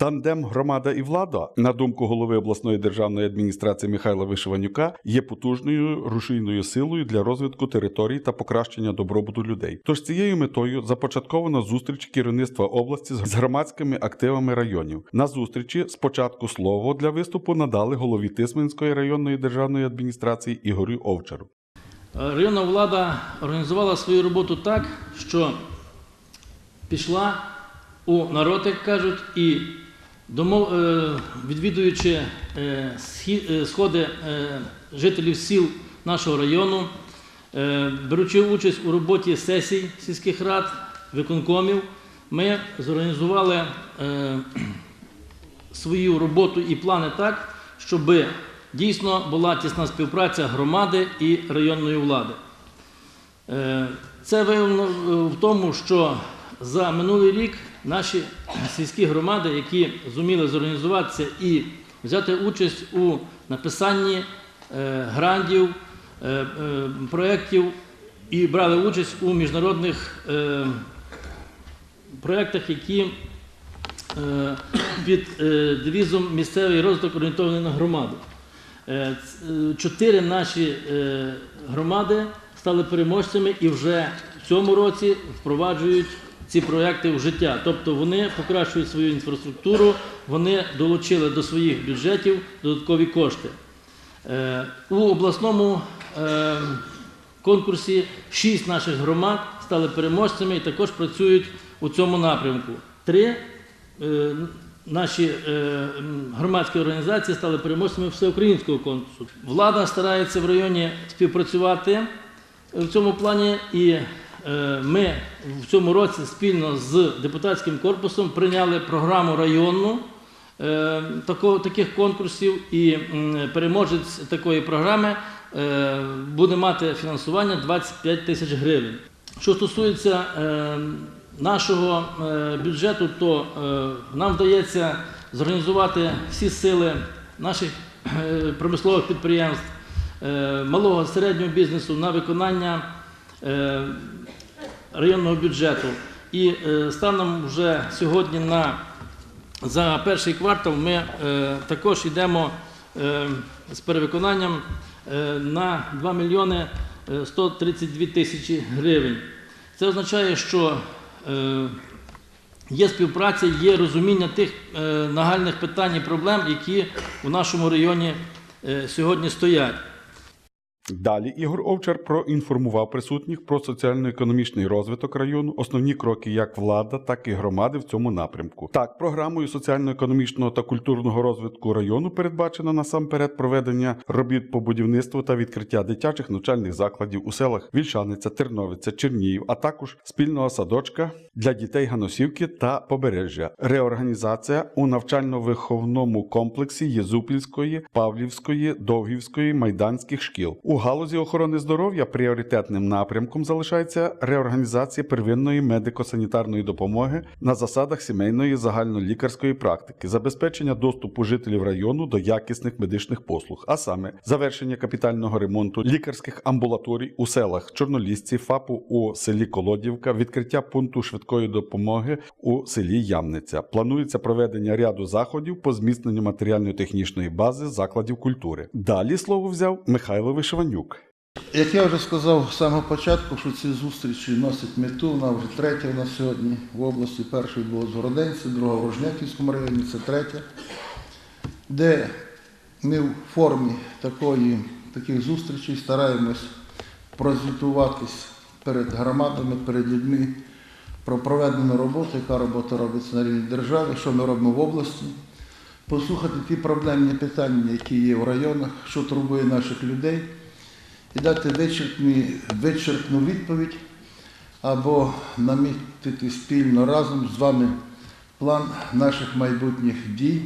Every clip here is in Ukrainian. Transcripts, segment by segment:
Тандем громада і влада, на думку голови обласної державної адміністрації Михайла Вишиванюка, є потужною рушійною силою для розвитку територій та покращення добробуту людей. Тож цією метою започатковано зустріч керівництва області з громадськими активами районів. На зустрічі спочатку слово для виступу надали голові Тисменської районної державної адміністрації Ігорю Овчару. Районна влада організувала свою роботу так, що пішла у народ, як кажуть, і домов, е, відвідуючи е, е, сходи жителів сіл нашого району, беручи участь у роботі сесій сільських рад, виконкомів, ми зорганізували свою роботу і плани так, щоб дійсно була тісна співпраця громади і районної влади. Це виявлено в тому, що за минулий рік наші сільські громади, які зуміли зорганізуватися і взяти участь у написанні е, грантів, е, е, проєктів і брали участь у міжнародних проєктах, які під девізом місцевий розвиток орієнтований на громаду. Чотири наші громади стали переможцями і вже в цьому році впроваджують ці проекти в життя. Тобто вони покращують свою інфраструктуру, вони долучили до своїх бюджетів додаткові кошти. Е, У обласному е, конкурсі шість наших громад стали переможцями і також працюють у цьому напрямку. Три е, наші громадські організації стали переможцями всеукраїнського конкурсу. Влада старається в районі співпрацювати в цьому плані, і ми в цьому році спільно з депутатським корпусом прийняли програму районну е, таких конкурсів, і переможець такої програми е, буде мати фінансування 25 тисяч гривень. Що стосується е, нашого е, бюджету, то е, нам вдається зорганізувати всі сили наших е, промислових підприємств, е, малого середнього бізнесу на виконання е, районного бюджету. І е, станом вже сьогодні на за перший квартал ми е, також йдемо е, з перевиконанням е, на 2 мільйони е, 132 тисячі гривень. Це означає, що е, є співпраця, є розуміння тих е, нагальних питань і проблем, які в нашому районі е, сьогодні стоять. Далі Ігор Овчар проінформував присутніх про соціально-економічний розвиток району, основні кроки як влада, так і громади в цьому напрямку. Так, програмою соціально-економічного та культурного розвитку району передбачено насамперед проведення робіт по будівництву та відкриття дитячих навчальних закладів у селах Вільшаниця, Терновиця, Чернігів, а також спільного садочка для дітей Ганосівки та Побережжя, реорганізація у навчально-виховному комплексі Єзупільської, Павлівської, Довгівської, Майданських шкіл. У галузі охорони здоров'я пріоритетним напрямком залишається реорганізація первинної медико-санітарної допомоги на засадах сімейної загальнолікарської практики, забезпечення доступу жителів району до якісних медичних послуг, а саме завершення капітального ремонту лікарських амбулаторій у селах Чорнолісці, ФАПу у селі Колодівка, відкриття пункту швидкої допомоги у селі Ямниця. Планується проведення ряду заходів по зміцненню матеріально-технічної бази закладів культури. Далі слово взяв Михайло Вишиванюк. Як я вже сказав з самого початку, що ці зустрічі носять мету, вона вже третя у нас сьогодні в області. Першої було з Городенці, друга в Рожнятівському районі, це третя, де ми в формі такої, таких зустрічей стараємось прозвітуватись перед громадами, перед людьми про проведену роботу, яка робота робиться на рівні держави, що ми робимо в області, послухати ті проблемні питання, які є в районах, що турбує наших людей і дати вичерпну відповідь або намітити спільно разом з вами план наших майбутніх дій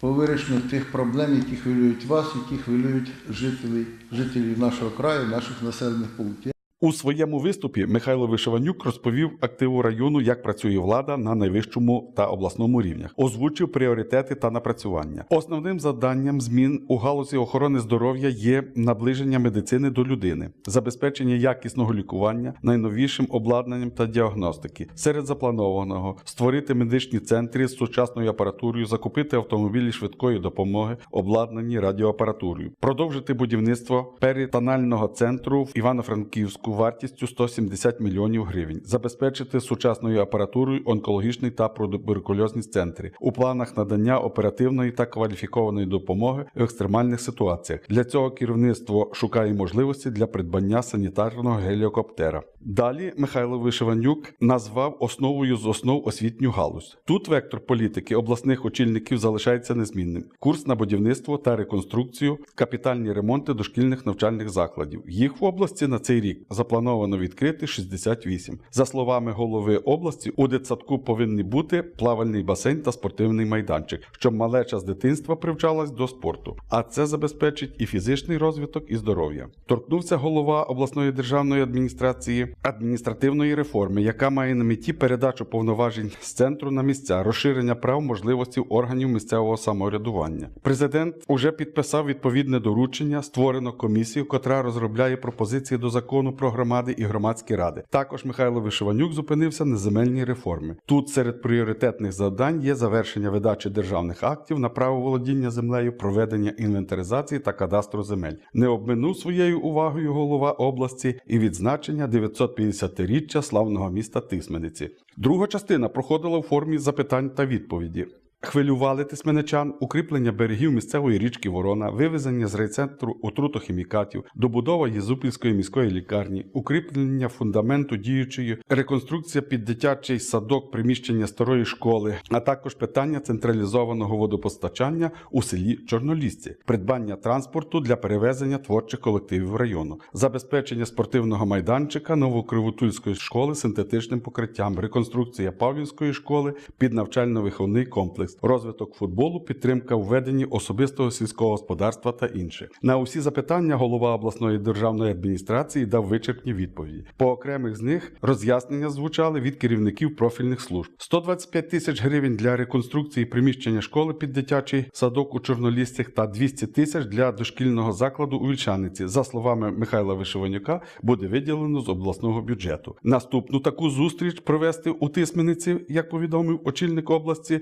по вирішенню тих проблем, які хвилюють вас, які хвилюють жителів, жителів нашого краю, наших населених пунктів. У своєму виступі Михайло Вишиванюк розповів активу району, як працює влада на найвищому та обласному рівнях, озвучив пріоритети та напрацювання. Основним завданням змін у галузі охорони здоров'я є наближення медицини до людини, забезпечення якісного лікування, найновішим обладнанням та діагностики. Серед запланованого створити медичні центри з сучасною апаратурою, закупити автомобілі швидкої допомоги, обладнані радіоапаратурою, продовжити будівництво перитонального центру в Івано-Франківську вартістю 170 мільйонів гривень, забезпечити сучасною апаратурою онкологічний та протуберкульозні центри у планах надання оперативної та кваліфікованої допомоги в екстремальних ситуаціях. Для цього керівництво шукає можливості для придбання санітарного геліокоптера. Далі Михайло Вишиванюк назвав основою з основ освітню галузь. Тут вектор політики обласних очільників залишається незмінним: курс на будівництво та реконструкцію, капітальні ремонти дошкільних навчальних закладів. Їх в області на цей рік заплановано відкрити 68. За словами голови області, у дитсадку повинні бути плавальний басейн та спортивний майданчик, щоб малеча з дитинства привчалась до спорту. А це забезпечить і фізичний розвиток, і здоров'я. Торкнувся голова обласної державної адміністрації адміністративної реформи, яка має на меті передачу повноважень з центру на місця, розширення прав можливостей органів місцевого самоврядування. Президент уже підписав відповідне доручення, створено комісію, котра розробляє пропозиції до закону про громади і громадські ради. Також Михайло Вишиванюк зупинився на земельній реформі. Тут серед пріоритетних завдань є завершення видачі державних актів на право володіння землею, проведення інвентаризації та кадастру земель. Не обминув своєю увагою голова області і відзначення 950-річчя славного міста Тисмениці. Друга частина проходила у формі запитань та відповіді. Хвилювали тисменичан, укріплення берегів місцевої річки Ворона, вивезення з райцентру отрутохімікатів, добудова Єзупільської міської лікарні, укріплення фундаменту діючої, реконструкція під дитячий садок приміщення старої школи, а також питання централізованого водопостачання у селі Чорнолісці, придбання транспорту для перевезення творчих колективів району, забезпечення спортивного майданчика Новокривотульської школи синтетичним покриттям, реконструкція Павлівської школи під навчально-виховний комплекс, розвиток футболу, підтримка у веденні особистого сільського господарства та інше. На усі запитання голова обласної державної адміністрації дав вичерпні відповіді. По окремих з них роз'яснення звучали від керівників профільних служб: 125 тисяч гривень для реконструкції приміщення школи під дитячий садок у Чорнолісцях та 200 тисяч для дошкільного закладу у Вільшаниці. За словами Михайла Вишиванюка, буде виділено з обласного бюджету. Наступну таку зустріч провести у Тисмениці, як повідомив очільник області,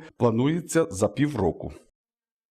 планується за півроку.